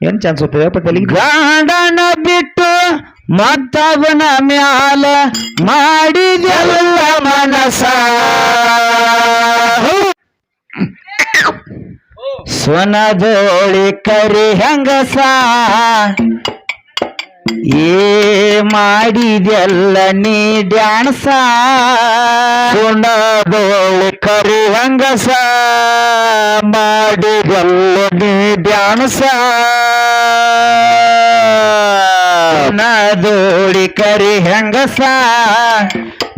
ಪ್ರಪಂಚ ಚಾನ್ಸ್ ಹೋಗ್ತದೆ ಗಾಂಡನ ಬಿಟ್ಟು ಮತ್ತವನ ಮ್ಯಾಲ ಮಾಡಿದೆಲ್ಲ ಮನಸ. ಸ್ವನದೋಳಿ ಕರಿ ಹೆಂಗಸ. ಏ ಮಾಡಿದೆಲ್ಲ ನೀ ಡ್ಯಾನ್ಸ? ಸುಣ್ಣದೋಳಿ ಕರಿ ಮಾಡಿದೆಲ್ಲ ನೀ ಡ್ಯಾನ್ಸ? ನದೋಳಿ ಕರಿ ಹೆಂಗಸ.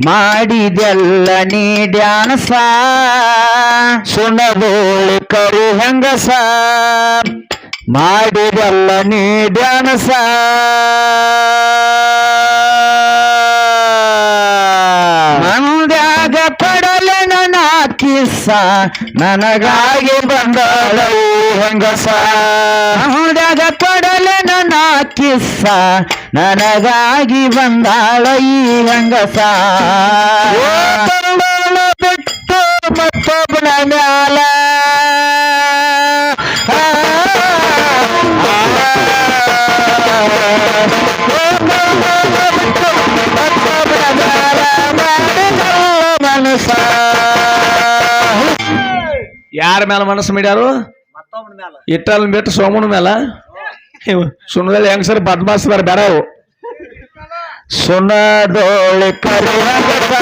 ಮಾಡಿದೆಲ್ಲ ನೀ ಡ್ಯಾನ್ಸ? ಸುಣ್ಣದೋಳಿ ಕರಿ ಹೆಂಗಸ. ಮಾಡಿದೆಲ್ಲ ನೀ ಡ್ಯಾನ್ಸ ಮಂದ್ಯಾಗ ಪಡಲೆ ನನ್ನ ಕಿಸ್ಸ, ನನಗಾಗಿ ಬಂದಳು ಹೆಂಗಸ? ಮಂದ್ಯಾಗ ಪಡಲೆ ನನ್ನ ಕಿಸ್ಸ, ನನಗಾಗಿ ಬಂದಾಳ ಈ ಹೆಂಗಸ? ಯಾರ ಮೇಲೆ ಮನಸ್ಸು ಮಾಡ್ಯಾರು ಇಟ್ಟಲ್ ಬಿಟ್ಟು ಸೋಮನ ಮೇಲ ಸುಣ್ಣದಲ್ಲಿ ಹೆಂಗಸರ್ ಬದ್ಮಾಸ್ತಾರ ಬೇಡ ಅವು ಸುನದೋಳಿ ಕರಿಯಗತ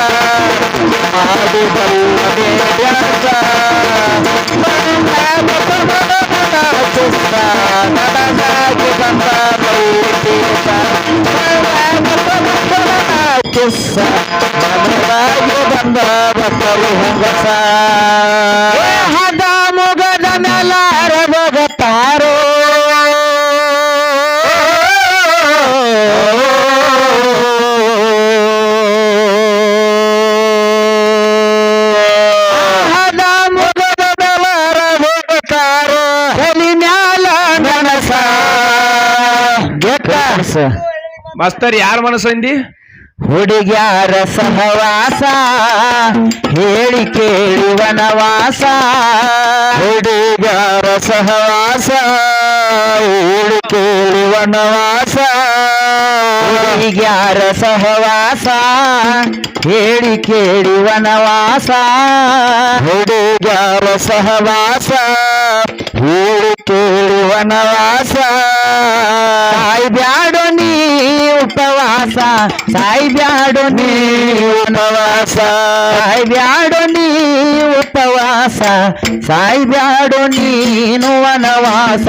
ಮಾಡಿದಲ್ಲದೆ ವ್ಯಾಸ. ಬಂದಾಗ ಸಮನನ ಚಿತ್ತ ನನಗಾಗಿ ಬಂದ ಬೈತೀತ. ಬಂದಾಗ ಸಮನನ ಕಿಸ್ಸ ನನಗಾಗಿ ಬಂದ ಬಕ್ಕಲು ಹೆಂಗಸ ನನಸ ಭಗತಾರೋ ಮಸ್ತರ್ ಯಾರ ಮನಸ್ಸು ಅಂದಿ ಹುಡುಗ್ಯಾರ ಸಹವಾಸ, ಹೇಳಿ ಕೇಳಿ ವನವಾಸ ಹುಡುಗ್ಯಾರ ಸಹವಾಸ, ಹೇಳಿ ಕೇಳಿ ವನವಾಸ ಹುಡುಗ್ಯಾರ ಸಹವಾಸ, ಹೇಳಿ ಕೇಳಿ ವನವಾಸ ಹುಡುಗ್ಯಾರ ಸಹವಾಸ, ಹೇಳಿ ಕೇಳಿ ವನವಾಸ ಬ್ಯಾಡೋ ಉಪವಾಸ. ಸಾಯಿ ಬ್ಯಾಡೋ ನೀ ಉಪವಾಸ. ಸಾಯಿ ಬ್ಯಾಡೋ ನೀ ಉಪವಾಸ. ಸಾಯಿ ಬ್ಯಾಡೋ ನೀನು ವನವಾಸ.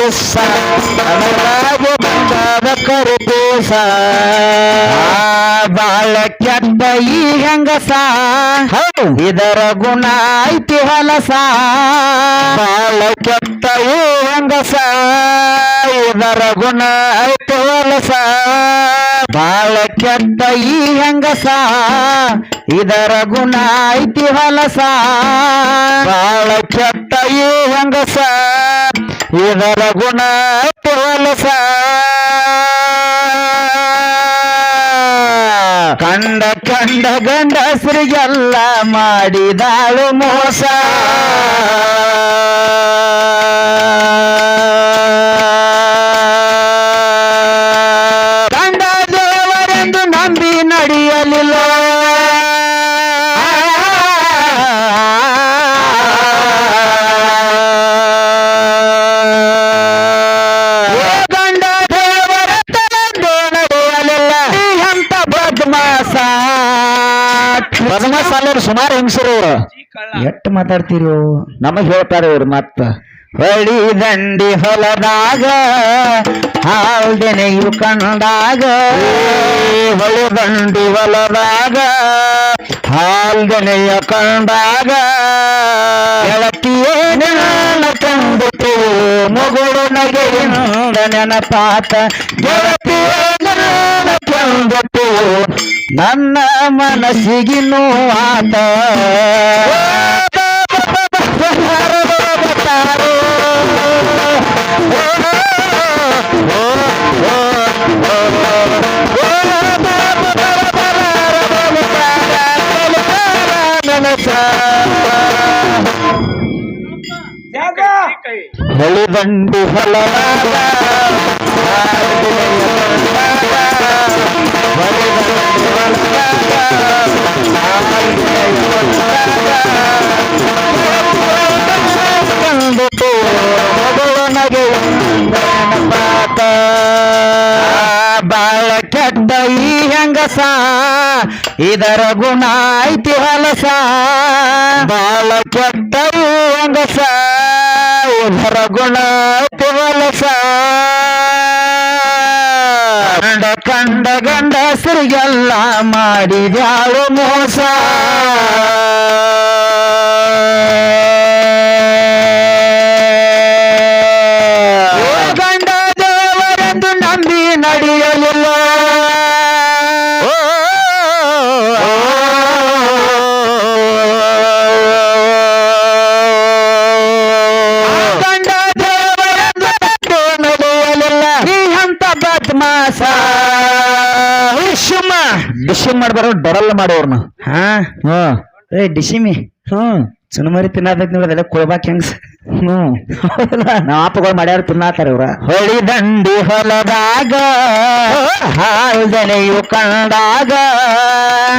ಕಿಸ್ಸ ನನಗಾಗಿ ಬಂದಾದ ಕರುಪೇಸ ಬಾಳ ಕೆಟ್ಟ ಈ ಹೆಂಗಸ? ಇದರ ಗುಣ ಐತಿ ಹೊಲಸ ಬಾಳ ಕೆಟ್ಟ ಈ ಹೆಂಗಸ? ಇದರ ಗುಣ ಐತಿ ಹೊಲಸ ಬಾಳ ಕೆಟ್ಟ ಈ ಹೆಂಗಸ? ಇದರ ಗುಣ ಐತಿ ಹೊಲಸ ಬಾಳ ಕೆಟ್ಟ ಈ ಹೆಂಗಸ? ಇದರ ಗುಣ ಹೊಲಸ ಕಂಡ ಕಂಡ ಗಂಡಸರಿಗೆಲ್ಲ ಮಾಡಿದಾಳು ಮೋಸ. ಸುಮಾರು ಹೆಂಗಸರು ಅವ್ರು? ಎಟ್ ಮಾತಾಡ್ತೀರಿ ನಮಗ್ ಹೇಳ್ತಾರೆ ಇವ್ರು ಮತ್ತ. ಹೊಳಿ ದಂಡಿ ಹೊಲದಾಗ ಹಾಲ್ದೆನೆಯು ಕಂಡಾಗ ಹೊಳಿ ದಂಡಿ ಹೊಲದಾಗ ಹಾಲ್ದೆನೆಯ ಕಂಡಾಗ ಗೆಳತಿಯೇ ಕಂಡುತು ಮಗಳು ನಗೆಯಿಂದ ನೆನಪಾತ ಗೆಳತಿಯೇ ನನ್ನ ಮನಸ್ಸಿಗೆ ಆತ ಹೊಳಿದಂಡು ಬಂಡಿ ಹೊಳಿದಂಡು ಹೆಂಗಸ ಇದರ ಗುಣ ಐತಿ ಹಲಸ. ಬಾಳ ಕೆಟ್ಟವು ಈ ಹೆಂಗಸ ಇದರ ಗುಣ ಐತಿ ಹಲಸ. ಕಂಡ ಕಂಡ ಗಂಡಸರಿಗೆಲ್ಲ ಮಾಡಿದ್ಯಾಳು ಮೋಸ. ಡಿಶಿಮ್ ಮಾಡ್ಬಾರ ಡರಲ್ ಮಾಡೋರ್ನ. ಹಾ. ಹಾ. ಏ ಡಿಶಿಮಿ. ಹ್ಮ್ ಚುನಮರಿ ತಿನ್ನತೈತಿ ನೋಡೋದೆಲ್ಲ ಕೊಳ್ಬಾಕ್ ಹೆಂಗ್ಸ್ ಹ್ಮ್ ನಾವು ಅಪ್ಪಗಳು ಮಾಡ್ಯಾರ ತಿನ್ನಾತಾರ ಇವ್ರ. ಹೊಳಿ ದಂಡಿ ಹೊಲದಾಗ ಹಾಲ್ದನೆಯು ಕಂಡಾಗ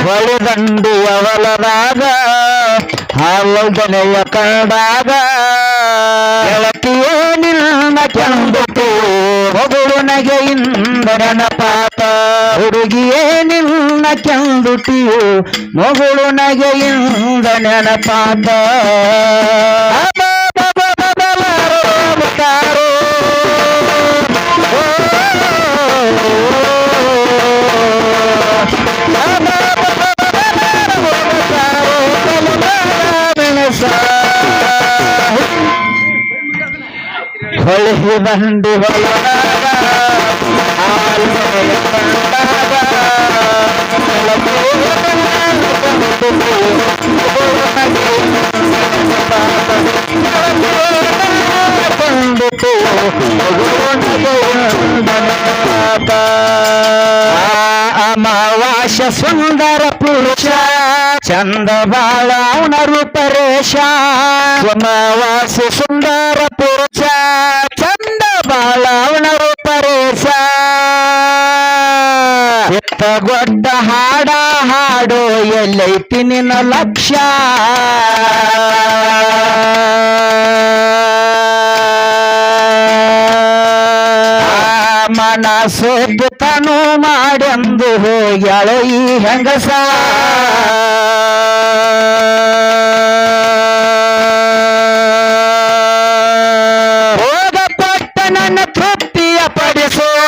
ಹೊಳಿ ದಂಡಿಯ ಹೊಲದಾಗ ಹಾಲ್ದನೆಯ ಕಂಡಾಗ ನಿನ್ನ ಕೆಂದುತು ನಗೆ ನಗೆಯಿಂದ ಪಾತ ಹುಡುಗಿಯೇ ನಿನ್ನ ಕೆಂದುಟಿಯು. ಮಗಳು ನಗೆಯಿಂದ ನೆನಪಾತ ಹೊಳಿ ಬಂಡಿ ಹೊಲದಾಗ ಹಾಲ್ಮನೆಯ ಕಂಡಾಗ ಕಂಡುತು ಅಮಾವಾಶ ಸುಂದರ ಪುರುಷ ಗೊಡ್ಡ ಹಾಡ ಹಾಡೋ ಎಲ್ಲೈತಿ ನಿನ್ನ ಲಕ್ಷ್ಯ. ಮನಸೊದ್ದು ತನು ಮಾಡೆಂದು ಹೋಗ್ಯಾಳೋ ಈ ಹೆಂಗಸ. ಹೋಗಪಟ್ಟ ನನ್ನ ತೃಪ್ತಿಯ ಪಡಿಸೋ.